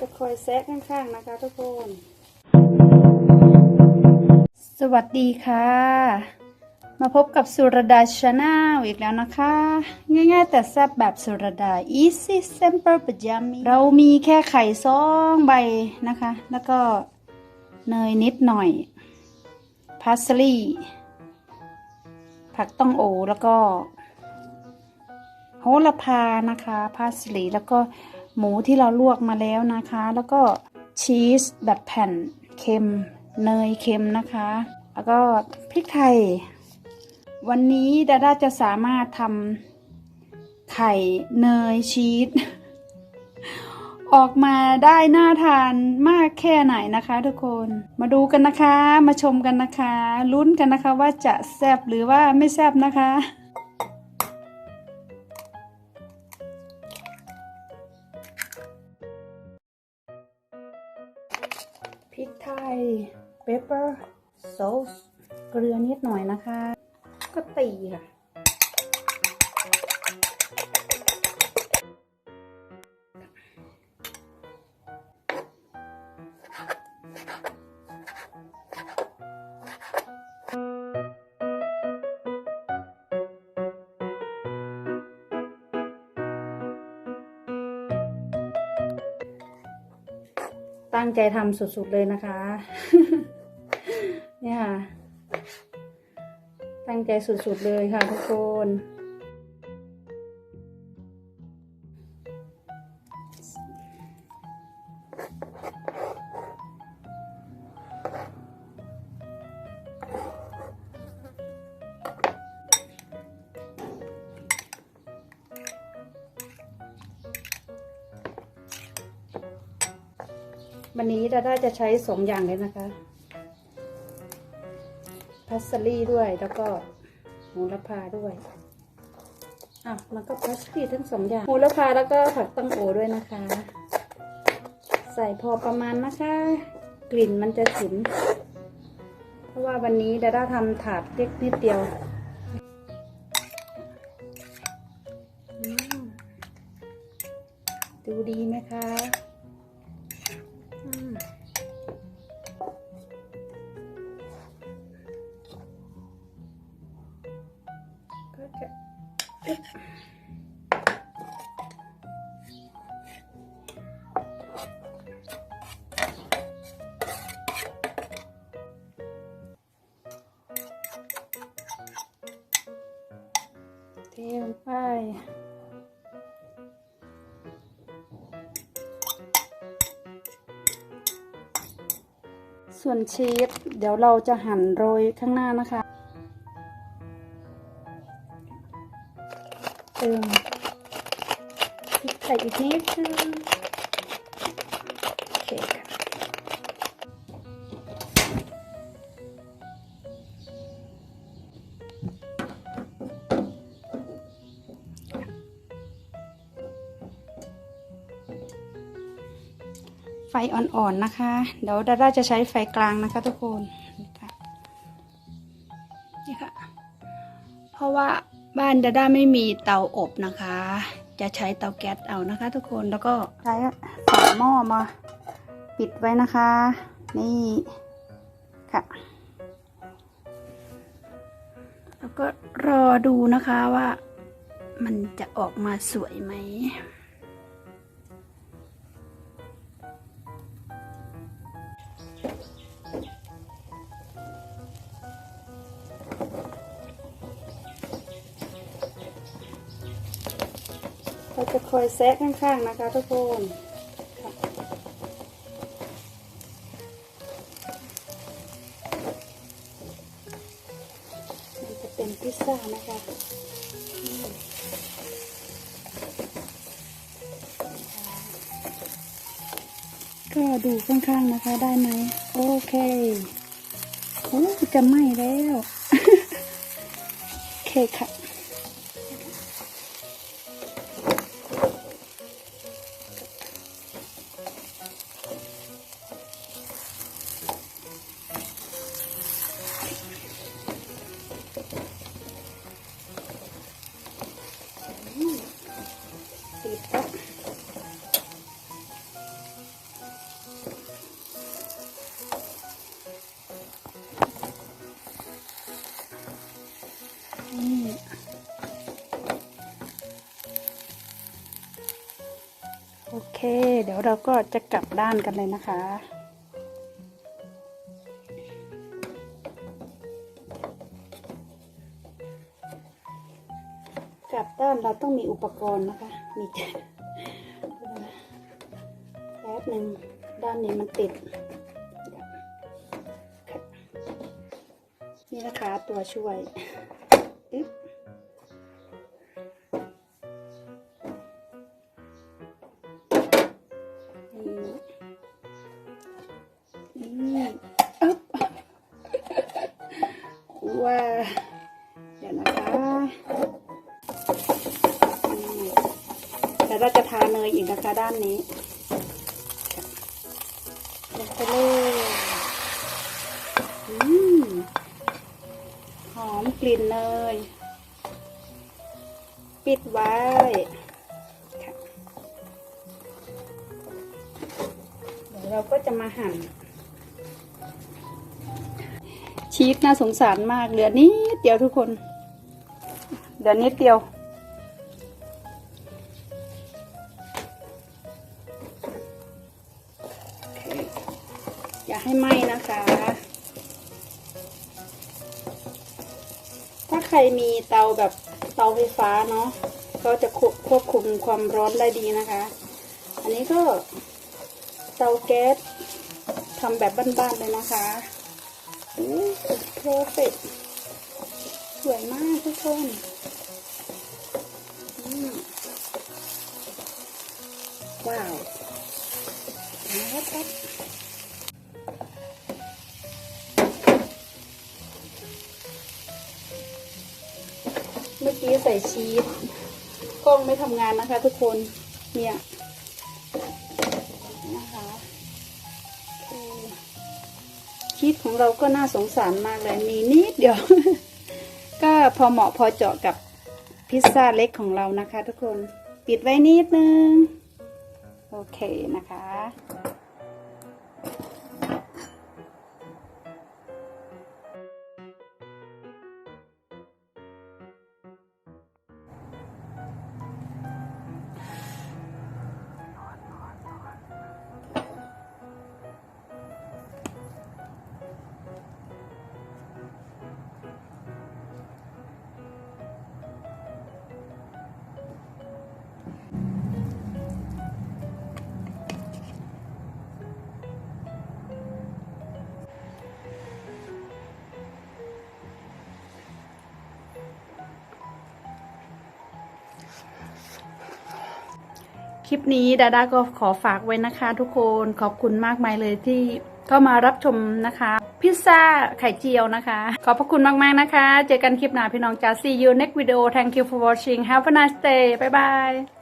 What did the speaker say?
จะคอยแซะข้างๆนะคะทุกคน สวัสดีค่ะ มาพบกับสุรดาชาแนลอีกแล้วนะคะ ง่ายๆแต่แซ่บแบบสุรดา easy simple ประจำเรามีแค่ไข่ซองใบนะคะ แล้วก็เนยนิดหน่อยพาสลีย์ผักต้องโอแล้วก็โหระพานะคะพาสลีย์แล้วก็ หมูที่เราลวกมาแล้วนะคะ แล้วก็ชีสแบบแผ่นเค็มเนยเค็มนะคะ แล้วก็พริกไทย วันนี้ดาด้าจะสามารถทำไข่เนยชีสออกมาได้น่าทานมากแค่ไหนนะคะทุกคน มาดูกันนะคะ มาชมกันนะคะ ลุ้นกันนะคะว่าจะแซบหรือว่าไม่แซบนะคะ ไทยเปปเปอร์ซอสเกลือนิดหน่อยนะคะ ก็ตีค่ะ ตั้งใจทำสุดๆเลยนะคะ เนี่ยค่ะ ตั้งใจสุดๆเลยค่ะทุกคน วันนี้ดาด้าจะใช้สองอย่างเลยนะคะพัสลีด้วยแล้วก็โหระพาด้วยอะมันก็พัสลีทั้งสองอย่างโหระพาแล้วก็ผักตังโอด้วยนะคะ ใส่พอประมาณนะคะ กลิ่นมันจะฉุนเพราะว่าวันนี้ดาด้าทำถาดเล็กนิดเดียวดูดีไหมคะ เทลงไปส่วนชีสเดี๋ยวเราจะหั่นโรยข้างหน้านะคะ เติมพริกไทยอีกนิดนึงโอเคค่ะไฟอ่อนๆนะคะ เดี๋ยวดาด้าจะใช้ไฟกลางนะคะทุกคนนี่ค่ะนี่ค่ะเพราะว่า บ้านดาด้าไม่มีเตาอบนะคะ จะใช้เตาแก๊สเอานะคะ ทุกคนแล้วก็ใช้ฝาหม้อมา ปิดไว้นะคะ นี่ค่ะแล้วก็รอดูนะคะว่ามันจะออกมาสวยไหม เราจะคอยแซะข้างๆนะคะทุกคนมันจะเป็นพิซซ่านะคะก็ดูข้างๆนะคะได้ไหมโอเคโอ้จะไหม้แล้ว โอเคค่ะ เคเดี๋ยวเราก็จะกลับด้านกันเลยนะคะ กลับด้านเราต้องมีอุปกรณ์นะคะ มีแป๊บหนึ่งด้านนี้มันติด นี่นะคะตัวช่วย นยอีกนะคะด้านนี้ลงไปเลยอืมหอมกลิ่นเนยปิดไว้ค่ะเดี๋ยวเราก็จะมาหั่น ชีสน่าสงสารมากเหลือนิดเดียวทุกคน เหลือนิดเดียว ถ้าใครมีเตาแบบเตาไฟฟ้าเนาะก็จะควบคุมความร้อนได้ดีนะคะ อันนี้ก็เตาแก๊สทำแบบบ้านๆเลยนะคะอู้เพอร์เฟกสวยมากทุกคน เมื่อกี้ใส่ชีสกล้องไม่ทำงานนะคะ ทุกคนเนี่ยนะคะคชีสของเราก็น่าสงสารมากเลยมีนิดเดียว ก็พอเหมาะพอเจาะกับพิซซ่าเล็กของเรานะคะ ทุกคนปิดไว้นิดนึง โอเคนะคะ ลิปนี้ดาดาก็ขอฝากไว้นะคะ ทุกคนขอบคุณมากมายเลยที่ก็มารับชมนะคะ พิซซ่าไข่เจียวนะคะ ขอบพระคุณมากๆนะคะ เจอกันคลิปหน้าพี่น้องจ้า see you next video thank you for watching have a nice day bye bye